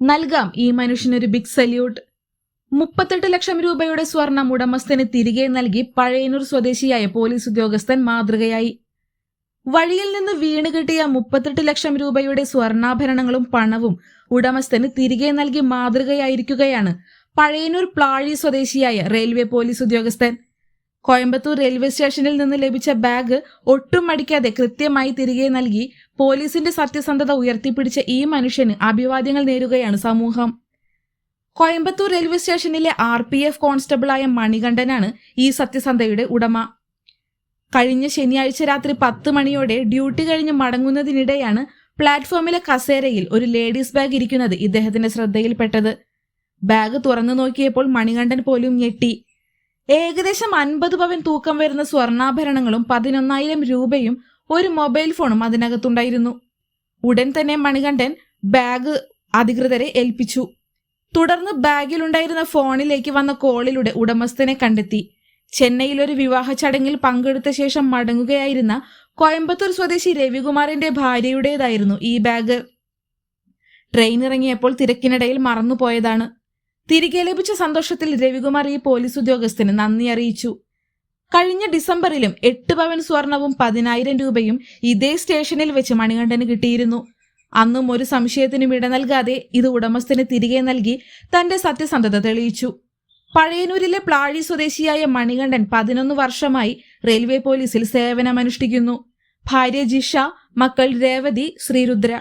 നൽകാം ഈ മനുഷ്യനൊരു big salute മുപ്പത്തെട്ട് ലക്ഷം രൂപയുടെ സ്വർണം ഉടമസ്ഥന് തിരികെ നൽകി പഴയനൂർ സ്വദേശിയായ പോലീസ് ഉദ്യോഗസ്ഥൻ മാതൃകയായി. വഴിയിൽ നിന്ന് വീണ് കിട്ടിയ മുപ്പത്തെട്ട് ലക്ഷം രൂപയുടെ സ്വർണാഭരണങ്ങളും പണവും ഉടമസ്ഥന് തിരികെ നൽകി മാതൃകയായിരിക്കുകയാണ് പഴയനൂർ പ്ലാഴി സ്വദേശിയായ റെയിൽവേ പോലീസ് ഉദ്യോഗസ്ഥൻ. കോയമ്പത്തൂർ റെയിൽവേ സ്റ്റേഷനിൽ നിന്ന് ലഭിച്ച ബാഗ് ഒട്ടും മടിക്കാതെ കൃത്യമായി തിരികെ നൽകി പോലീസിന്റെ സത്യസന്ധത ഉയർത്തിപ്പിടിച്ച ഈ മനുഷ്യന് അഭിവാദ്യങ്ങൾ നേരുകയാണ് സമൂഹം. കോയമ്പത്തൂർ റെയിൽവേ സ്റ്റേഷനിലെ ആർ പി എഫ് കോൺസ്റ്റബിളായ മണികണ്ഠനാണ് ഈ സത്യസന്ധയുടെ ഉടമ. കഴിഞ്ഞ ശനിയാഴ്ച രാത്രി പത്ത് മണിയോടെ ഡ്യൂട്ടി കഴിഞ്ഞ് മടങ്ങുന്നതിനിടെയാണ് പ്ലാറ്റ്ഫോമിലെ കസേരയിൽ ഒരു ലേഡീസ് ബാഗ് ഇരിക്കുന്നത് ഇദ്ദേഹത്തിന്റെ ശ്രദ്ധയിൽപ്പെട്ടത്. ബാഗ് തുറന്നു നോക്കിയപ്പോൾ മണികണ്ഠൻ പോലും ഞെട്ടി. ഏകദേശം അൻപത് പവൻ തൂക്കം വരുന്ന സ്വർണാഭരണങ്ങളും പതിനൊന്നായിരം രൂപയും ഒരു മൊബൈൽ ഫോണും അതിനകത്തുണ്ടായിരുന്നു. ഉടൻ തന്നെ മണികണ്ഠൻ ബാഗ് അധികൃതരെ ഏൽപ്പിച്ചു. തുടർന്ന് ബാഗിലുണ്ടായിരുന്ന ഫോണിലേക്ക് വന്ന കോളിലൂടെ ഉടമസ്ഥനെ കണ്ടെത്തി. ചെന്നൈയിൽ ഒരു വിവാഹ ചടങ്ങിൽ പങ്കെടുത്ത ശേഷം മടങ്ങുകയായിരുന്ന കോയമ്പത്തൂർ സ്വദേശി രവികുമാറിന്റെ ഭാര്യയുടേതായിരുന്നു ഈ ബാഗ് ട്രെയിൻ ഇറങ്ങിയപ്പോൾ തിരക്കിനിടയിൽ മറന്നുപോയതാണ്. തിരികെ ലഭിച്ച സന്തോഷത്തിൽ രവികുമാർ ഈ പോലീസ് ഉദ്യോഗസ്ഥന് നന്ദി അറിയിച്ചു. കഴിഞ്ഞ ഡിസംബറിലും എട്ട് പവൻ സ്വർണവും പതിനായിരം രൂപയും ഇതേ സ്റ്റേഷനിൽ വെച്ച് മണികണ്ഠന് കിട്ടിയിരുന്നു. അന്നും ഒരു സംശയത്തിനും ഇട നൽകാതെ ഇത് ഉടമസ്ഥന് തിരികെ നൽകി തന്റെ സത്യസന്ധത തെളിയിച്ചു. പഴയനൂരിലെ പ്ലാഴി സ്വദേശിയായ മണികണ്ഠൻ പതിനൊന്ന് വർഷമായി റെയിൽവേ പോലീസിൽ സേവനമനുഷ്ഠിക്കുന്നു. ഭാര്യ ജിഷ മക്കൾ രേവതി ശ്രീരുദ്ര.